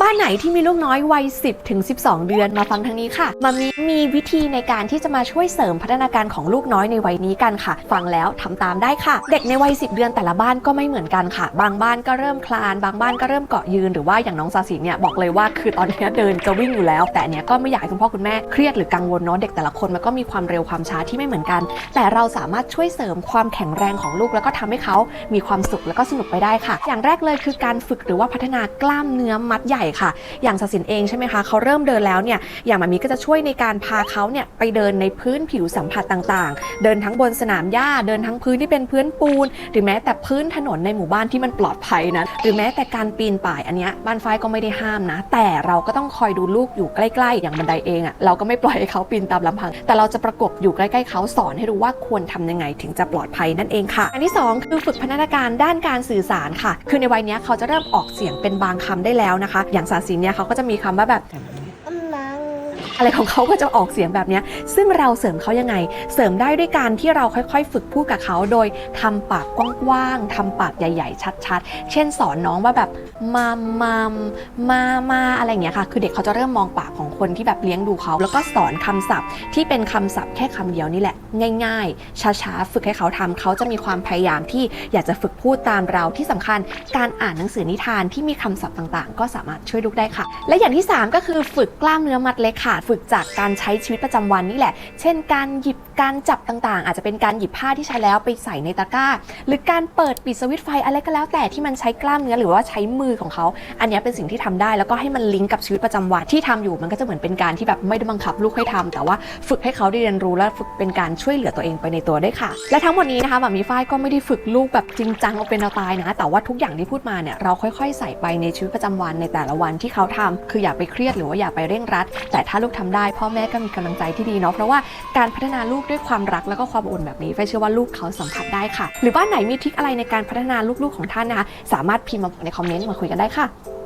บ้านไหนที่มีลูกน้อยวัย 10ถึง12 เดือนมาฟังทางนี้ค่ะมามีมีวิธีในการที่จะมาช่วยเสริมพัฒนาการของลูกน้อยในวัยนี้กันค่ะ ฟังแล้วทำตามได้ค่ะ เด็กในวัย 10 เดือนแต่ละบ้านก็ไม่เหมือนกันค่ะ บางบ้านก็เริ่มคลาน บางบ้านก็เริ่มเกาะยืนหรือว่าอย่างน้องซาสิเนี่ยบอกเลยว่าคือตอนนี้เดินจะวิ่งอยู่แล้ว แต่เนี้ยก็ไม่อยากให้คุณพ่อคุณแม่เครียดหรือกังวลเนาะเด็กแต่ละคนมันก็มีความเร็วความช้าที่ไม่เหมือนกัน แต่เราสามารถช่วยเสริมความแข็งแรงของลูกแล้วก็ทำให้เขามีความสุขแล้วก็สนุกไปได้ค่ะ อย่างแรกเลยคือการฝึกหรือว่าพัฒนากล้ามเนื้อมัดใหญ่ค่ะ อย่างศสินเองใช่ไหมคะเขาเริ่มเดินแล้วเนี่ยอย่างมามีก็จะช่วยในการพาเขาเนี่ยไปเดินในพื้นผิวสัมผัสต่างๆ เดินทั้งบนสนามหญ้าเดินทั้งพื้นที่เป็นพื้นปูน หรือแม้แต่พื้นถนนในหมู่บ้านที่มันปลอดภัยนะหรือแม้แต่การปีนป่ายอันเนี้ยบ้านฝ้ายก็ไม่ได้ห้ามนะ แต่เราก็ต้องคอยดูลูกอยู่ใกล้ๆ อย่างบันไดเองอะ่ะเราก็ไม่ปล่อยให้เขาปีนตามลำพัง แต่เราจะประกบอยู่ใกล้ๆเขาสอนให้รู้ว่าควรทำยังไงถึงจะปลอดภัยนั่นเองค่ะ อันที่สองคือฝึกพัฒนาการด้านการสื่อสารค่ะ คือในวัยเนี้ยเขาจะเริ่มออกเสียงเป็นบางคำได้แล้วนะคะอย่างสาสินเนี่ยเขาก็จะมีคำว่าแบบ อะไรของเขาก็จะออกเสียงแบบเนี้ยซึ่งเราเสริมเขายังไง เสริมได้ด้วยการที่เราค่อยๆ ฝึกพูดกับเขาโดยทำปากกว้างๆทำปากใหญ่ ๆ ชัดๆ เช่นสอนน้องว่าแบบมามมามมามาอะไรอย่างเงี้ยค่ะ คือเด็กเขาจะเริ่มมองปาก ของคนที่แบบเลี้ยงดูเขา แล้วก็สอนคำศัพท์ที่เป็นคำศัพท์แค่คำเดียวนี่แหละ ง่าย ๆ ช้าๆ ฝึกให้เขาทำเขาจะมีความพยายามที่อยากจะฝึกพูดตามเราที่สำคัญ การอ่านหนังสือนิทานที่มีคำศัพท์ต่างๆ ก็สามารถช่วยลูกได้ค่ะ และอย่างที่ 3 ก็คือฝึกกล้ามเนื้อมัดเล็กค่ะ ฝึกจากการใช้ชีวิตประจำวันนี่แหละ เช่น การหยิบ การจับต่างๆ อาจจะเป็นการหยิบผ้าที่ใช้แล้วไปใส่ในตะกร้า หรือการเปิดปิดสวิตช์ไฟอะไรก็แล้ว แต่ที่มันใช้กล้ามเนื้อหรือว่าใช้มือของเขา อันนี้เป็นสิ่งที่ทำได้ แล้วก็ให้มันลิงก์กับชีวิตประจำวันที่ทำอยู่ มันก็จะเหมือนเป็นการที่แบบไม่ได้บังคับลูกให้ทำแต่ว่าฝึกให้เขาได้เรียนรู้และฝึกเป็นการช่วยเหลือตัวเองไปในตัวได้ค่ะ และทั้งหมดนี้นะคะหมามีฝ้ายก็ไม่ได้ฝึกลูกแบบจริงจังเอาเป็นเอาตายนะ แต่ว่าทุกอย่างที่พูดมาเนี่ยเราค่อยๆ ใส่ไปในชีวิตประจำวันในแต่ละวันที่เขาทำคืออย่าไปเครียดหรือว่าอย่าไปเร่งรัด แต่ถ้าลูกทำได้พ่อแม่ก็มีกำลังใจที่ดีเนาะเพราะว่าการพัฒนาลูกด้วยความรักแล้วก็ความอบอุ่นแบบนี้ฝ้เชื่อว่าลูกเขาสัมผัสได้ค่ะ หรือบ้านไหนมีทริคอะไรในการพัฒนาลูกๆของท่านนะคะสามารถพิมพ์มาบอกในคอมเมนต์มาคุยกันได้ค่ะ